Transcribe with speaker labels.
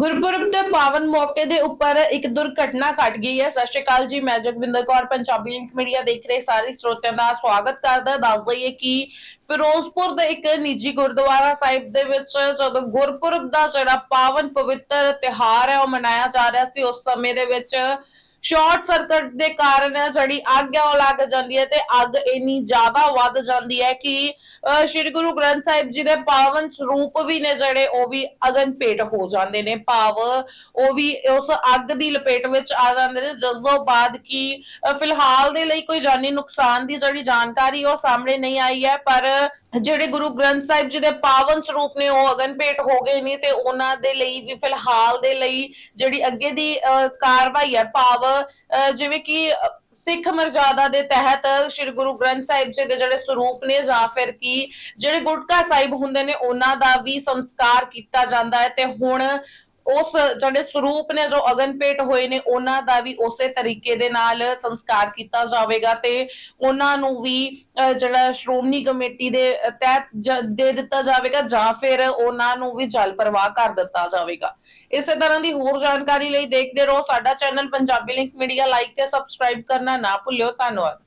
Speaker 1: ਗੁਰਪੁਰਬ ਦੇ ਪਾਵਨ ਮੌਕੇ ਦੇ ਉੱਪਰ ਇੱਕ ਦੁਰਘਟਨਾ ਘਟ ਗਈ ਹੈ। ਸਤਿ ਸ਼੍ਰੀ ਅਕਾਲ ਜੀ, ਮੈਂ ਜਗਵਿੰਦਰ ਕੌਰ, ਪੰਜਾਬੀ ਲਿੰਕ ਮੀਡੀਆ ਦੇਖ ਰਹੇ ਸਾਰੇ ਸਰੋਤਿਆਂ ਦਾ ਸਵਾਗਤ ਕਰਦਾ। ਦੱਸ ਦਈਏ ਕਿ ਫਿਰੋਜ਼ਪੁਰ ਦੇ ਇੱਕ ਨਿੱਜੀ ਗੁਰਦੁਆਰਾ ਸਾਹਿਬ ਦੇ ਵਿੱਚ ਜਦੋਂ ਗੁਰਪੁਰਬ ਦਾ ਜਿਹੜਾ ਪਾਵਨ ਪਵਿੱਤਰ ਤਿਹਾਰ ਹੈ, ਉਹ ਮਨਾਇਆ ਜਾ ਰਿਹਾ ਸੀ। ਉਸ ਸਮੇਂ ਦੇ ਵਿੱਚ ਸ਼ਾਰਟ ਸਰਕਟ ਦੇ ਕਾਰਨ ਜਿਹੜੀ ਅੱਗ ਹੈ ਉਹ ਲੱਗ ਜਾਂਦੀ ਹੈ ਤੇ ਅੱਗ ਇੰਨੀ ਜ਼ਿਆਦਾ ਵੱਧ ਜਾਂਦੀ ਹੈ ਕਿ ਸ਼੍ਰੀ ਗੁਰੂ ਗ੍ਰੰਥ ਸਾਹਿਬ ਜੀ ਦੇ ਪਾਵਨ ਸਰੂਪ ਵੀ ਨੇ ਜਿਹੜੇ ਉਹ ਵੀ ਅਗਨ ਭੇਟ ਹੋ ਜਾਂਦੇ ਨੇ, ਭਾਵ ਉਹ ਵੀ ਉਸ ਅੱਗ ਦੀ ਲਪੇਟ ਵਿੱਚ ਆ ਜਾਂਦੇ ਨੇ, ਜਿਸ ਤੋਂ ਬਾਅਦ ਕਿ ਫਿਲਹਾਲ ਦੇ ਲਈ ਕੋਈ ਜਾਨੀ ਨੁਕਸਾਨ ਦੀ ਜਿਹੜੀ ਜਾਣਕਾਰੀ ਉਹ ਸਾਹਮਣੇ ਨਹੀਂ ਆਈ ਹੈ, ਪਰ ਜਿਹੜੇ ਗੁਰੂ ਗ੍ਰੰਥ ਸਾਹਿਬ ਜੀ ਦੇ ਪਾਵਨ ਸਰੂਪ ਨੇ, ਉਹ ਅਗਨ ਹੋ ਗਏ ਨੇ ਤੇ ਉਹਨਾਂ ਦੇ ਲਈ ਵੀ ਫਿਲਹਾਲ ਦੇ ਲਈ ਜਿਹੜੀ ਅੱਗੇ ਦੀ ਕਾਰਵਾਈ ਹੈ, ਭਾਵ ਜਿਵੇਂ ਕਿ ਸਿੱਖ ਮਰਜ਼ਾਦਾ ਦੇ ਤਹਿਤ ਸ੍ਰੀ ਗੁਰੂ ਗ੍ਰੰਥ ਸਾਹਿਬ ਜੀ ਦੇ ਜਿਹੜੇ ਸਰੂਪ ਨੇ ਜਾਂ ਫਿਰ ਕੀ, ਜਿਹੜੇ ਗੁਟਕਾ ਸਾਹਿਬ ਹੁੰਦੇ ਨੇ, ਉਹਨਾਂ ਦਾ ਵੀ ਸੰਸਕਾਰ ਕੀਤਾ ਜਾਂਦਾ ਹੈ ਤੇ ਹੁਣ ਉਸ ਜਿਹੜੇ ਸਰੂਪ ਨੇ, ਜੋ ਅਗਨ ਹੋਏ ਨੇ, ਉਹਨਾਂ ਦਾ ਵੀ ਉਸੇ ਤਰੀਕੇ ਦੇ ਨਾਲ ਸੰਸਕਾਰ ਕੀਤਾ ਜਾਵੇਗਾ ਤੇ ਉਹਨਾਂ ਨੂੰ ਵੀ ਜਿਹੜਾ ਸ਼੍ਰੋਮਣੀ ਕਮੇਟੀ ਦੇ ਤਹਿਤ ਦੇ ਦਿੱਤਾ ਜਾਵੇਗਾ ਜਾਂ ਫਿਰ ਉਹਨਾਂ ਨੂੰ ਵੀ ਜਲ ਪ੍ਰਵਾਹ ਕਰ ਦਿੱਤਾ ਜਾਵੇਗਾ। ਇਸੇ ਤਰ੍ਹਾਂ ਦੀ ਹੋਰ ਜਾਣਕਾਰੀ ਲਈ ਦੇਖਦੇ ਰਹੋ ਸਾਡਾ channel Punjabi link media like ਤੇ ਸਬਸਕ੍ਰਾਈਬ ਕਰਨਾ ਨਾ ਭੁੱਲਿਓ। ਧੰਨਵਾਦ।